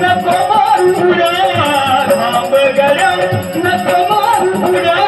न कुमार न कुमार